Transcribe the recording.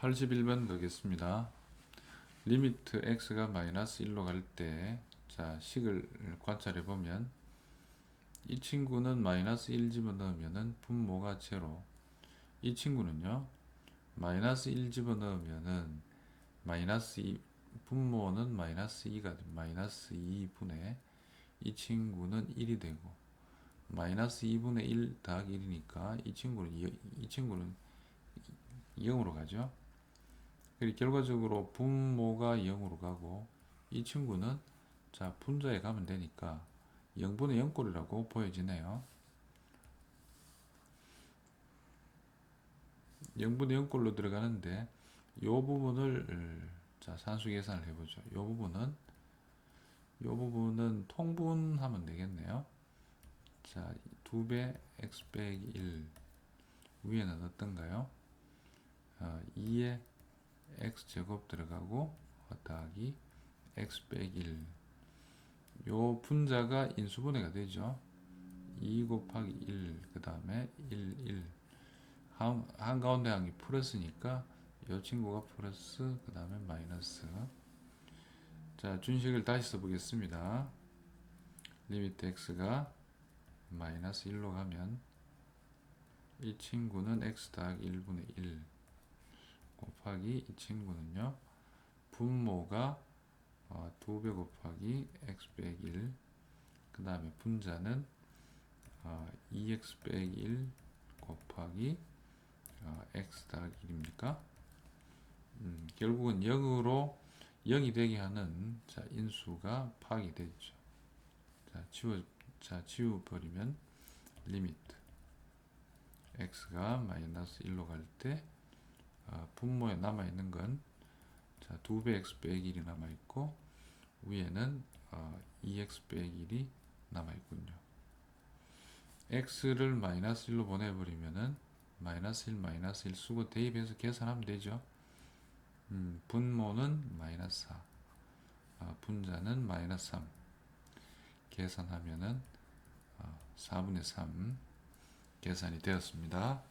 81번 가겠습니다. 리미트 x가 마이너스 1로 갈 때, 자, 식을 관찰해 보면, 이 친구는 마이너스 1 집어넣으면은 분모가 제로. 이 친구는요, 마이너스 1 집어넣으면은 마이너스 2, 분모는 마이너스 2가 돼. 마이너스 2분의 이 친구는 1이 되고, 마이너스 2분의 1 더하기 1이니까 이 친구는, 이, 이 친구는 0으로 가죠. 그리고 결과적으로 분모가 0으로 가고 이 친구는 자 분자에 가면 되니까 0분의 0꼴이라고 보여지네요. 0분의 0꼴로 들어가는데 이 부분을 자 산수 계산을 해보죠. 이 부분은 이 부분은 통분하면 되겠네요. 자 2배 x 빼기 1 위에는 어떤가요? 어, 2에 x 제곱 들어가고 더하기 x 빼기 1. 요 분자가 인수분해가 되죠. 2 곱하기 1, 그 다음에 1, 1. 한, 한가운데 항이 플러스니까 요 친구가 플러스, 그 다음에 마이너스. 자, 준식을 다시 써보겠습니다. 리미트 x가 마이너스 1로 가면 이 친구는 x 더하기 1분의 1 곱하기 이 친구는요 분모가 어, 2배 곱하기 x 빼기 1 그 다음에 분자는 어, 2x 빼기 1 곱하기 어, x 더하기 1입니까? 음, 결국은 0으로 0이 되게 하는 자, 인수가 파악이 되죠. 자 지워 자 지워버리면 리미트 x가 마이너스 1로 갈때 아, 분모에 남아있는 건 자, 2배 x 빼기 1이 남아있고 위에는 어, 2x 빼기 1이 남아있군요. x를 마이너스 1로 보내버리면은 마이너스 1 마이너스 1 쓰고 대입해서 계산하면 되죠. 음, 분모는 마이너스 4 아, 분자는 마이너스 3 계산하면은 어, 4분의 3 계산이 되었습니다.